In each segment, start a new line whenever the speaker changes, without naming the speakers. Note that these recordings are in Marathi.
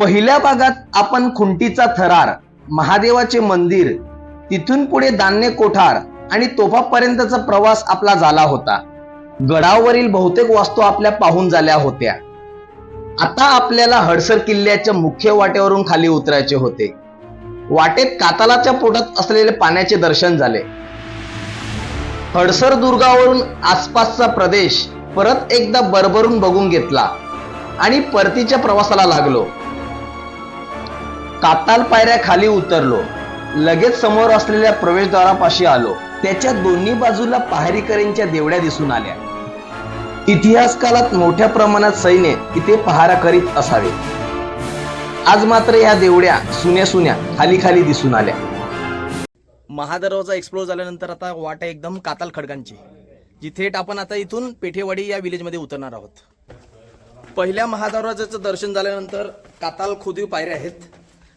पहिल्या भागात आपण खुंटीचा थरार महादेवाचे मंदिर तिथून पुढे धान्य कोठार आणि तोफापर्यंतचा प्रवास आपला झाला होता. गडावरील बहुतेक वास्तू आपल्या पाहून झाल्या होत्या. आता आपल्याला हडसर किल्ल्याच्या मुख्य वाटेवरून खाली उतरायचे होते. वाटेत कातालाच्या पोटात असलेले पाण्याचे दर्शन झाले. हडसर दुर्गावरून आसपासचा प्रदेश परत एकदा बरबरून बघून घेतला आणि परतीच्या प्रवासाला लागलो. काताल पायऱ्या खाली उतरलो. लगेच समोर असलेल्या प्रवेशद्वारापाशी आलो. त्याच्या दोन्ही बाजूला पहारीकरींच्या देवड्या दिसून आल्या. इतिहास काळात मोठ्या प्रमाणात सैन्य इथे पहारा करीत असावे. आज मात्र या देवड्या सुन्या सुन्या खाली खाली दिसून आल्या.
महादरवाजा एक्सप्लोर झाल्यानंतर आता वाट आहे एकदम काताल खडकांची. जी थेट आपण आता इथून पेठेवाडी या विलेजमध्ये उतरणार आहोत. पहिल्या महादरवाजाचं दर्शन झाल्यानंतर काताल खोदीव पायऱ्या आहेत.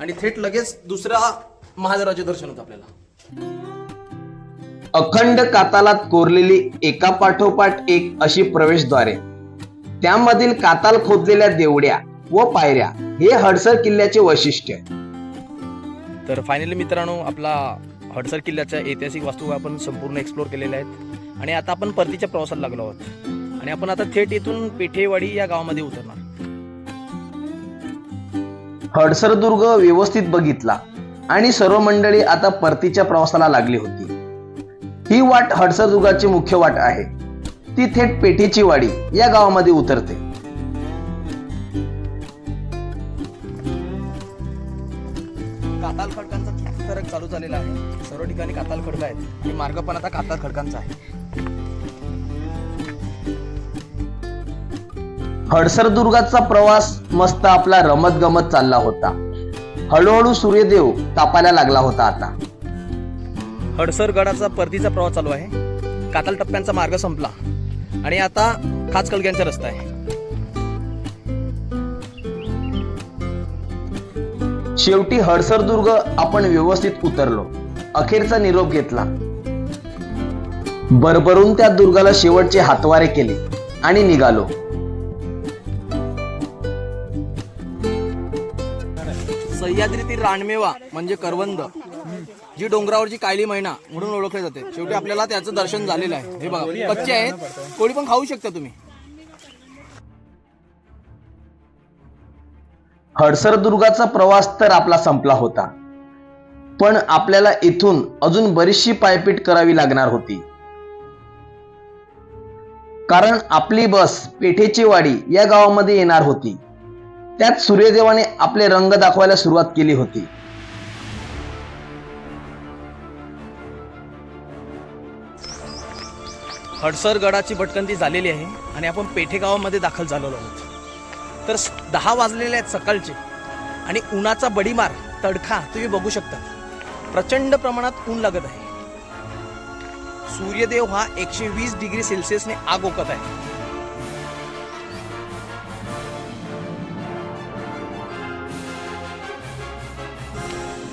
आणि थेट लगेच दुसऱ्या महादरवाजे दर्शन होतं आपल्याला.
अखंड कातालात कोरलेली एका पाठोपाठ एक अशी प्रवेशद्वारे त्यामधील काताल खोदलेल्या देवड्या व पायऱ्या हे हडसर किल्ल्याचे वैशिष्ट्य
तर फायनली मित्रांनो आपला हडसर किल्ल्याच्या ऐतिहासिक वास्तू आपण संपूर्ण एक्सप्लोर केलेल्या आहेत. आणि आता आपण परतीच्या प्रवासाला लागलो आहोत. आणि आपण आता थेट इथून पेठेवाडी या गावामध्ये उतरणार.
हडसर दुर्ग व्यवस्थित बघितला आणि सर्व मंडळी आता परतीच्या प्रवासाला लागली होती. ही वाट हडसर दुर्गाची मुख्य वाट आहे. ती थेट पेठीची वाडी या गावामध्ये उतरते.
काताल खडकांचा फरक चालू झालेला आहे. सर्व ठिकाणी काताल खडक आहेत आणि मार्ग पण आता काताल खडकांचा आहे.
हडसर दुर्गाचा प्रवास मस्त आपला रमत गमत चालला होता. हळूहळू सूर्यदेव तापायला लागला होता आता.
हडसर गडाचा परतीचा प्रवास चालू आहे. काताल टप्प्यांचा मार्ग संपला. आणि आता खाचकलग्यांचा रस्ता आहे.
शेवटी हडसर दुर्ग आपण व्यवस्थित उतरलो. अखेरचा निरोप घेतला. बरबरून त्या दुर्गाला शेवटचे हातवारे केले आणि निघालो.
सह्याद्रीतील रानमेवा म्हणजे करवंद जी डोंगरावरची कायली मैना म्हणून ओळखली जाते. शेवटी आपल्याला त्याचं दर्शन झालेलं आहे. हे बघा कच्चे आहेत. कोणी पण खाऊ शकता तुम्ही.
हडसरदुर्गाचा प्रवास तर आपला संपला होता. पण आपल्याला इथून अजून बरीचशी पायपीट करावी लागणार होती. कारण आपली बस पेठेची वाडी या गावामध्ये येणार होती. त्यात सूर्यदेवाने आपले रंग दाखवायला सुरुवात केली होती.
हडसर गडाची भटकंती झालेली आहे आणि आपण पेठेगावामध्ये दाखल झालेलो आहोत. तर दहा वाजलेले आहेत सकाळचे आणि उन्हाचा बडीमार तडखा तुम्ही बघू शकता. प्रचंड प्रमाणात ऊन लागत आहे. सूर्यदेव हा एकशे वीस डिग्री सेल्सिअसने आग ओकत आहे.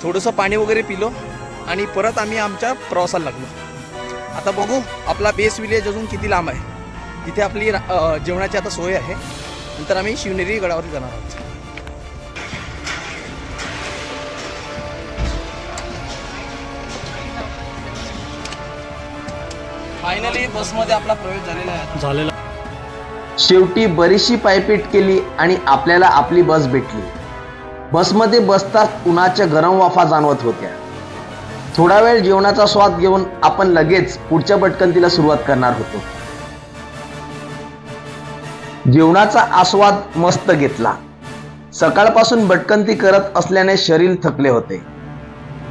थोडंसं पाणी वगैरे पिलो आणि परत आम्ही आमच्या प्रवासाला लागलो. आता बघू आपला बेस विलेज अजून किती लांब आहे. तिथे आपली जेवणाची आता सोय आहे. नंतर आम्ही शिवनेरी गडावरती जाणार आहोत. फायनली बसमध्ये आपला प्रवेश झालेला आहे. झालेला.
शेवटी बरीचशी पायपीट केली आणि आपल्याला आपली बस भेटली. बसमध्ये बसताच उन्हाच्या गरम वाफा जाणवत होत्या. थोडा वेळ जेवणाचा स्वाद घेऊन आपण लगेच पुढच्या भटकंतीला सुरुवात करणार होतो. जेवणाचा आस्वाद मस्त घेतला. सकाळपासून भटकंती करत असल्याने शरीर थकले होते.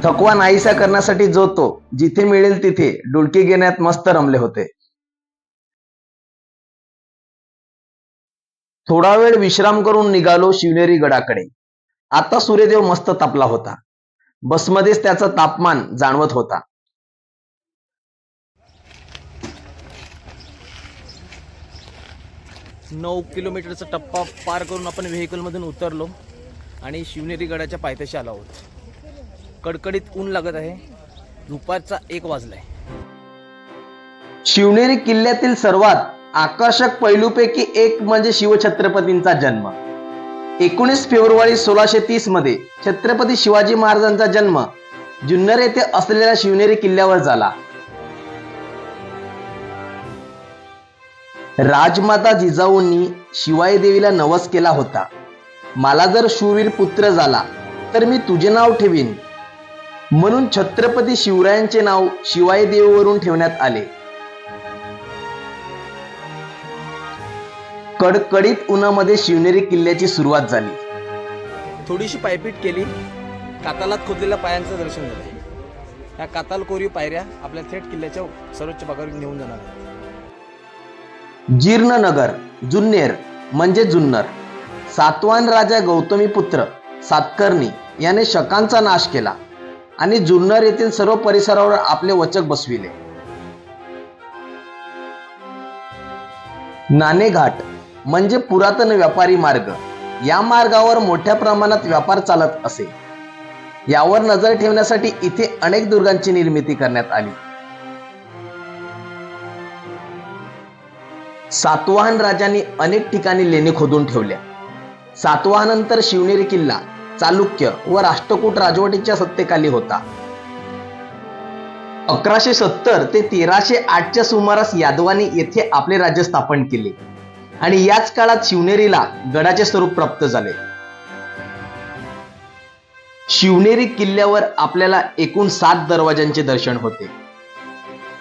थकवा नाहीसा करण्यासाठी जो तो जिथे मिळेल तिथे डुलकी घेण्यात मस्त रमले होते. थोडा वेळ विश्राम करून निघालो शिवनेरी गडाकडे. आता सूर्यदेव मस्त तापला होता. बसमध्येच त्याचं तापमान जाणवत होता.
नऊ किलोमीटरचा टप्पा पार करून आपण व्हेकलमधून उतरलो आणि शिवनेरी गडाच्या पायथ्याशी आलो आहोत. कडकडीत ऊन लागत आहे. दुपारचा एक वाजलाय.
शिवनेरी किल्ल्यातील सर्वात आकर्षक पैलूपैकी एक म्हणजे शिवछत्रपतींचा जन्म. एकोणीस फेब्रुवारी सोळाशे तीसमध्ये छत्रपती शिवाजी महाराजांचा जन्म जुन्नर येथे असलेल्या शिवनेरी किल्ल्यावर झाला. राजमाता जिजाऊंनी शिवाई देवीला नवस केला होता. मला जर शूरवीर पुत्र झाला तर मी तुझे नाव ठेवीन. म्हणून छत्रपती शिवरायांचे नाव शिवाई देवीवरून ठेवण्यात आले. कडकडीत उन्हामध्ये शिवनेरी किल्ल्याची सुरुवात झाली.
थोडीशी पायपीट केली. कातालात खोदलेल्या पायांचं दर्शन झालं. ह्या काताल कोरीव पायऱ्या आपल्या थेट किल्ल्याच्या सर्वोच्च भागावर नेऊन जाणार आहेत.
जीर्णनगर जुन्नेर म्हणजे जुन्नर. सातवान राजा गौतमी पुत्र सातकर्णी याने शकांचा नाश केला आणि जुन्नर येथील सर्व परिसरावर आपले वचक बसविले. नाणेघाट म्हणजे पुरातन व्यापारी मार्ग. या मार्गावर मोठ्या प्रमाणात व्यापार चालत असे. यावर नजर ठेवण्यासाठी इथे अनेक दुर्गांची निर्मिती करण्यात आली. सातवाहन राजांनी अनेक ठिकाणी लेणी खोदून ठेवल्या. सातवाहनंतर शिवनेरी किल्ला चालुक्य व राष्ट्रकूट राजवटीच्या सत्तेखाली होता. अकराशे सत्तर ते तेराशे आठच्या सुमारास यादवांनी येथे आपले राज्य स्थापन केले. आणि याच काळात शिवनेरीला गडाचे स्वरूप प्राप्त झाले. शिवनेरी किल्ल्यावर आपल्याला एकूण सात दरवाजांचे दर्शन होते.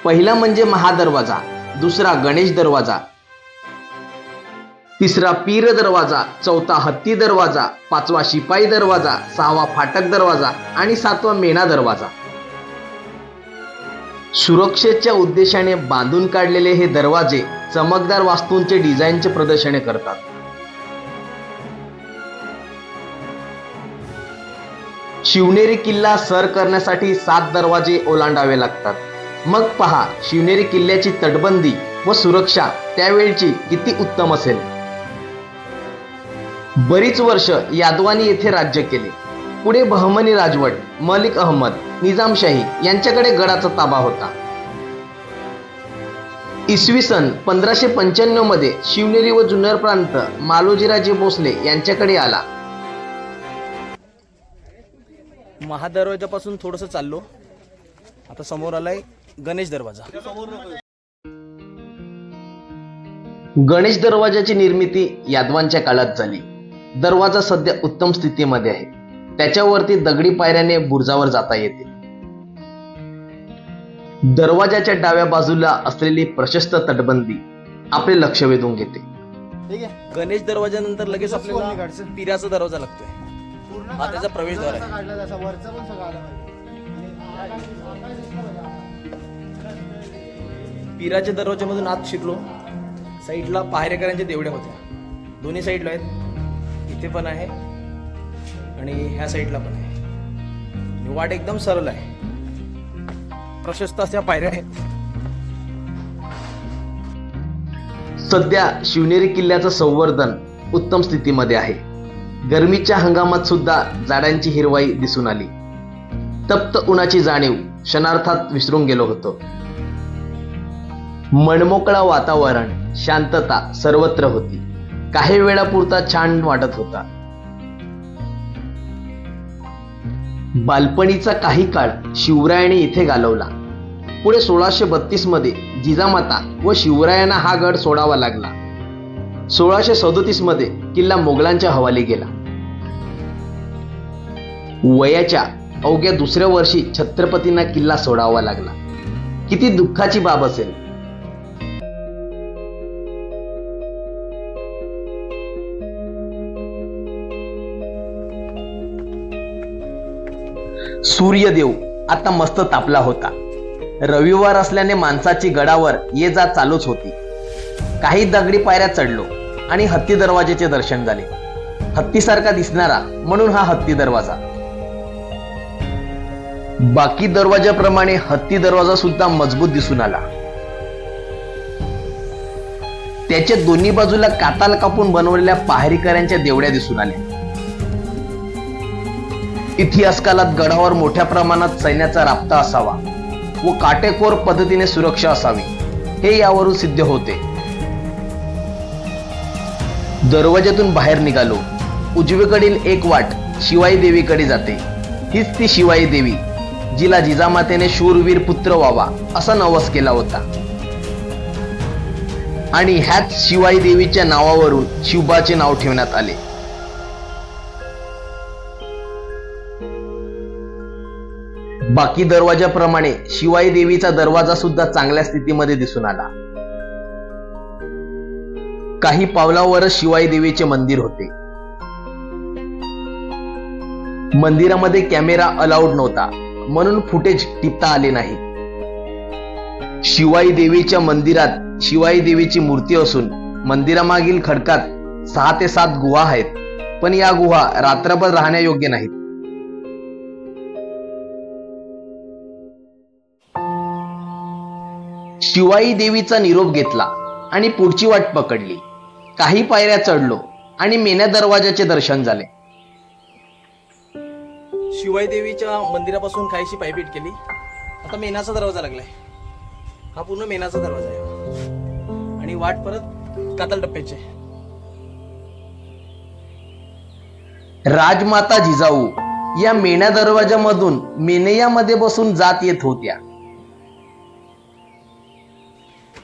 पहिला म्हणजे महादरवाजा दुसरा गणेश दरवाजा तिसरा पीर दरवाजा चौथा हत्ती दरवाजा पाचवा शिपाई दरवाजा सहावा फाटक दरवाजा आणि सातवा मेणा दरवाजा. सुरक्षेच्या उद्देशाने बांधून काढलेले हे दरवाजे चमकदार वास्तूंचे डिझाईनचे प्रदर्शने करतात. शिवनेरी किल्ला सर करण्यासाठी सात दरवाजे ओलांडावे लागतात. मग पहा शिवनेरी किल्ल्याची तटबंदी व सुरक्षा त्यावेळची किती उत्तम असेल? बरीच वर्ष यादवानी येथे राज्य केले. पुढे बहमनी राजवट मलिक अहमद निजामशाही यांच्याकडे गडाचा ताबा होता. इसवी सन पंधराशे पंच्याण्णवमध्ये शिवनेरी व जुन्नर प्रांत मालोजीराजे भोसले यांच्याकडे आला.
महादरवाजापासून थोडंसं चाललो. आता समोर आलाय गणेश दरवाजा.
गणेश दरवाजाची निर्मिती यादवांच्या काळात झाली. दरवाजा सध्या उत्तम स्थितीमध्ये आहे. त्याच्यावरती दगडी पायऱ्याने बुर्जावर जाता येते. दरवाजाच्या डाव्या बाजूला असलेली प्रशस्त तटबंदी आपले लक्ष वेधून घेते.
ठीक आहे.
गणेश दरवाजानंतर लगेच आपल्याला दरवाजा लागतोय. हा त्याचा प्रवेशद्वार आहे.
जसा काढला तसा वरचा पण सगळं आला पाहिजे.
पिराच्या दरवाजामधून आत शिरलो. साईडला पहारेकरांच्या देवड्या होत्या. दोन्ही साईडला आहेत. इथे पण आहे आणि ह्या साईडला पण आहे. आणि वाट एकदम सरळ आहे. प्रशस्त अशा पायऱ्या आहेत.
सध्या शिवनेरी किल्ल्याचं संवर्धन उत्तम स्थितीमध्ये आहे. गरमीच्या हंगामात सुद्धा झाडांची हिरवाई दिसून आली. तप्त उन्हाची जाणीव क्षणार्थात विसरून गेलो होतो. मनमोकळा वातावरण शांतता सर्वत्र होती. काही वेळापुरता छान वाटत होता. बालपणीचा काही काळ शिवरायाने इथे घालवला. पुढे सोळाशे बत्तीसमध्ये जिजामाता व शिवरायांना हा गड सोडावा लागला. सोळाशे सदोतीसमध्ये किल्ला मोगलांच्या हवाली गेला. वयाच्या अवघ्या दुसऱ्या वर्षी छत्रपतींना किल्ला सोडावा लागला. किती दुःखाची बाब असेल. सूर्यदेव आता मस्त तापला होता. रविवार असल्याने माणसाची गडावर ये जा चालूच होती. काही दगडी पायऱ्या चढलो आणि हत्ती दरवाजेचे दर्शन झाले. हत्तीसारखा दिसणारा म्हणून हा हत्ती दरवाजा. बाकी दरवाजाप्रमाणे हत्ती दरवाजा सुद्धा मजबूत दिसून आला. त्याच्या दोन्ही बाजूला काताल कापून बनवलेल्या पहारीकऱ्यांच्या देवड्या दिसून आल्या. इतिहास काळात गडावर मोठ्या प्रमाणात सैन्याचा राबता असावा व काटेकोर पद्धतीने सुरक्षा असावी हे यावरून सिद्ध होते. दरवाज्यातून बाहेर निघालो उजवीकडील एक वाट शिवाई देवीकडे जाते. हीच ती शिवाई देवी जिला जिजामातेने शूरवीर पुत्र व्हावा असा नवस केला होता. आणि ह्याच शिवाई देवीच्या नावावरून शिवबाचे नाव ठेवण्यात आले. बाकी दरवाजाप्रमाणे शिवाई देवीचा दरवाजा सुद्धा चांगल्या स्थितीमध्ये दिसून आला. काही पावलावरच शिवाई देवीचे मंदिर होते. मंदिरामध्ये कॅमेरा अलाउड नव्हता म्हणून फुटेज टिपता आले नाही. शिवाई देवीच्या मंदिरात शिवाई देवीची मूर्ती असून मंदिरामागील खडकात सहा ते सात गुहा आहेत पण या गुहा रात्रभर राहण्यायोग्य नाहीत. शिवाई देवीचा निरोप घेतला आणि पुढची वाट पकडली. काही पायऱ्या चढलो आणि मेण्या दरवाजाचे दर्शन झाले.
शिवाई देवीच्या मंदिरापासून काहीशी पायपीट केली. आता मेनाचा दरवाजा लागलाय. हा पूर्ण मेनाचा दरवाजा आहे. आणि वाट परत कातल टप्प्याची.
राजमाता जिजाऊ या मेण्या दरवाजामधून मेनयामध्ये बसून जात येत होत्या.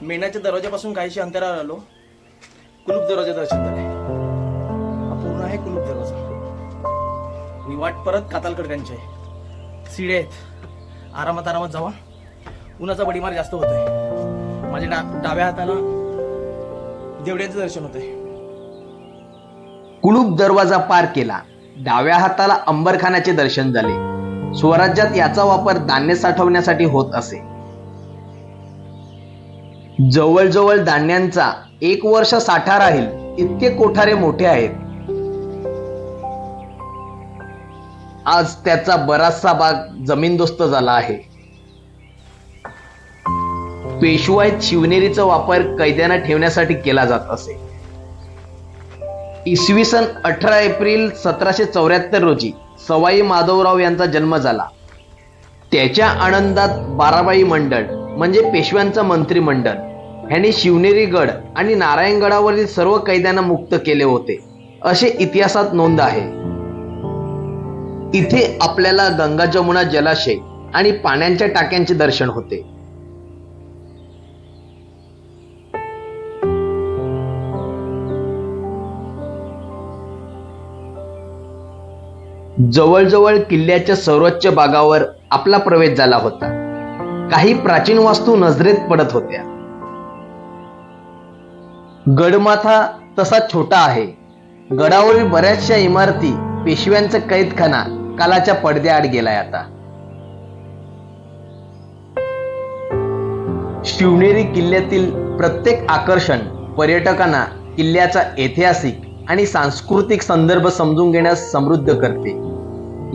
मेणाच्या दरवाजापासून काहीशी अंतरावर आलो. कुलूप दरवाजा दर्शन झाले. पूर्ण आहे कुलूप दरवाजा. आणि वाट परत काताल खडकांची आहे सिडे आहेत. आरामात आरामात जावा. उन्हाचा बडीमार जास्त होत आहे माझ्या डा डाव्या हाताला देवड्याचं दर्शन होतंय.
कुलूप दरवाजा पार केला. डाव्या हाताला अंबरखानाचे दर्शन झाले. स्वराज्यात याचा वापर धान्य साठवण्यासाठी होत असे. जवळजवळ धान्यांचा एक वर्ष साठा राहील इतके कोठारे मोठे आहेत. आज त्याचा बराचसा भाग जमीनदोस्त झाला आहे. पेशवाईत शिवनेरीचा वापर कैद्यांना ठेवण्यासाठी केला जात असे. इसवी सन अठरा एप्रिल सतराशे चौऱ्याहत्तर रोजी सवाई माधवराव यांचा जन्म झाला. त्याच्या आनंदात बाराबाई मंडळ म्हणजे पेशव्यांचं मंत्रिमंडळ ह्यांनी शिवनेरी गड आणि नारायणगडावरील सर्व कैद्यांना मुक्त केले होते. असे इतिहासात नोंद आहे. इथे आपल्याला गंगा जमुना जलाशय आणि पाण्याच्या टाक्यांचे दर्शन होते. जवळजवळ किल्ल्याच्या सर्वोच्च भागावर आपला प्रवेश झाला होता. काही प्राचीन वास्तू नजरेत पडत होत्या. गडमाथा तसा छोटा आहे. गडावरील बऱ्याचशा इमारती पेशव्यांचा कैदखाना कालाच्या पडद्याआड गेलाय आता. शिवनेरी किल्ल्यातील प्रत्येक आकर्षण पर्यटकांना किल्ल्याचा ऐतिहासिक आणि सांस्कृतिक संदर्भ समजून घेण्यास समृद्ध करते.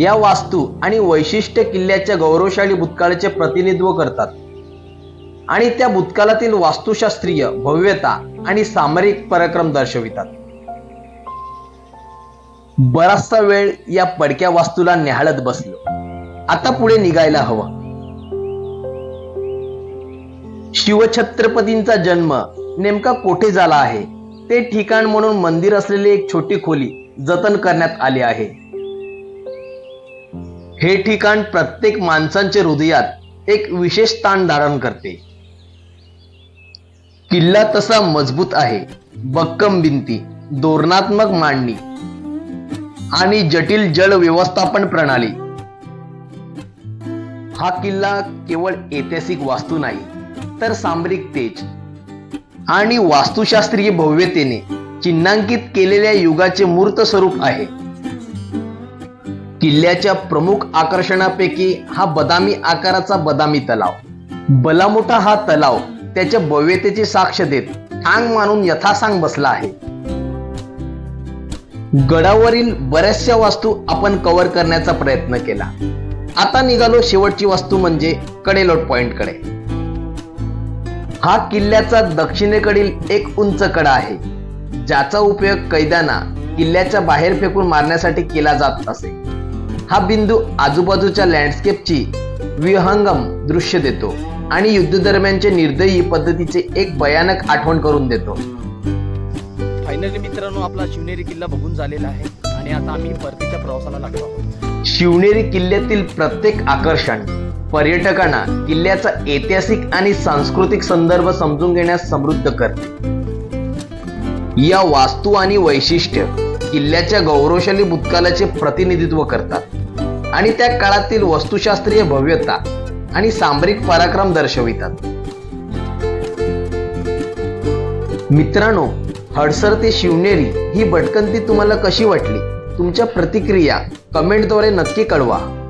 या वास्तू आणि वैशिष्ट्य किल्ल्याच्या गौरवशाली भूतकाळाचे प्रतिनिधित्व करतात. आणि त्या भूतकाळातील वास्तुशास्त्रीय भव्यता आणि सामरिक पराक्रम दर्शवितात. बराचसा वेळ या पडक्या वास्तूला निहाळत बसलो. आता पुढे निघायला हवं. शिवछत्रपतींचा जन्म नेमका कोठे झाला आहे? ते ठिकाण म्हणून मंदिर असलेली एक छोटी खोली जतन करण्यात आली आहे. हे ठिकाण प्रत्येक माणसांच्या हृदयात एक विशेष स्थान धारण करते. किल्ला तसा मजबूत आहे. बक्कम भिंती धोरणात्मक मांडणी आणि जटिल जल व्यवस्थापन प्रणाली. हा किल्ला केवळ ऐतिहासिक वास्तू नाही तर सामरिक तेज आणि वास्तुशास्त्रीय भव्यतेने चिन्हांकित केलेल्या युगाचे मूर्त स्वरूप आहे. किल्ल्याच्या प्रमुख आकर्षणापैकी हा बदामी आकाराचा बदामी तलाव. बलामोठा हा तलाव त्याच्या भव्यतेची साक्ष देत ठांग मानून यथासांग बसला आहे. गडावरील बऱ्याचशा वास्तू आपण कव्हर करण्याचा प्रयत्न केला. आता निघालो शेवटची वास्तू म्हणजे कडेलोट पॉइंटकडे हा किल्ल्याचा दक्षिणेकडील एक उंच कडा आहे ज्याचा उपयोग कैद्यांना किल्ल्याच्या बाहेर फेकून मारण्यासाठी केला जात असे. हा बिंदू आजूबाजूच्या लँडस्केपची विहंगम दृश्य देतो. आणि युद्ध दरम्यानचे निर्दयी पद्धतीचे एक भयानक आठवण करून देतो.
फायनली मित्रांनो आपला शिवनेरी किल्ला बघून झालेला आहे. आणि आता आम्ही परतीच्या प्रवासाला लागलो आहोत.
शिवनेरी किल्ल्यातील प्रत्येक आकर्षण पर्यटकांना किल्ल्याचा ऐतिहासिक आणि सांस्कृतिक संदर्भ समजून घेण्यास समृद्ध करते. या वास्तू आणि वैशिष्ट्य किल्ल्याच्या गौरवशाली भूतकालाचे प्रतिनिधित्व करतात. आणि त्या काळातील वस्तुशास्त्रीय भव्यता आणि सांबरिक पराक्रम दर्शवितात. मित्रांनो हडसर ते शिवनेरी ही भटकंती तुम्हाला कशी वाटली? तुमच्या प्रतिक्रिया कमेंटद्वारे नक्की कळवा.